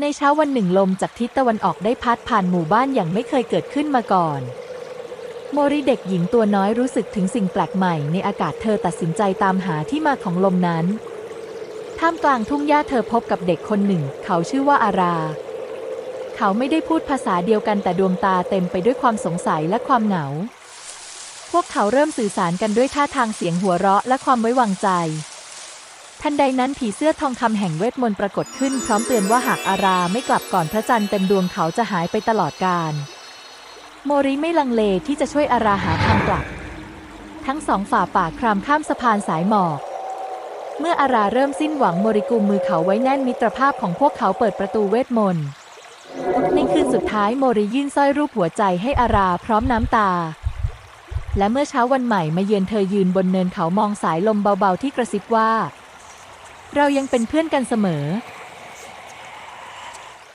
ในเช้าวันหนึ่งลมจากทิศตะวันออกได้พัดผ่านหมู่บ้านอย่างไม่เคยเกิดขึ้นมาก่อน โมริเด็กหญิงตัวน้อยรู้สึกถึงสิ่งแปลกใหม่ในอากาศเธอตัดสินใจตามหาที่มาของลมนั้น ท่ามกลางทุ่งหญ้าเธอพบกับเด็กคนหนึ่ง เขาชื่อว่าอารา เขาไม่ได้พูดภาษาเดียวกันแต่ดวงตาเต็มไปด้วยความสงสัยและความเหงา พวกเขาเริ่มสื่อสารกันด้วยท่าทางเสียงหัวเราะและความไว้วางใจ ทันใดนั้นผีเสื้อทองคำแห่งเวทมนต์ปรากฏขึ้น พร้อมเตือนว่าหากอาราไม่กลับก่อนพระจันทร์เต็มดวงเขาจะหายไปตลอดกาลโมริไม่ลังเลที่จะช่วยอาราหาทางกลับ ทั้งสองฝ่าป่าครามข้ามสะพานสายหมอก เมื่ออาราเริ่มสิ้นหวังโมริกุมมือเขาไว้แน่นมิตรภาพของพวกเขาเปิดประตูเวทมนต์ในคืนสุดท้ายโมริยื่นสร้อยรูปหัวใจให้อาราพร้อมน้ำตา และเมื่อเช้าวันใหม่มาเยือนเธอยืนบนเนินเขามองสายลมเบาๆที่กระซิบว่า เรายังเป็นเพื่อนกันเสมอ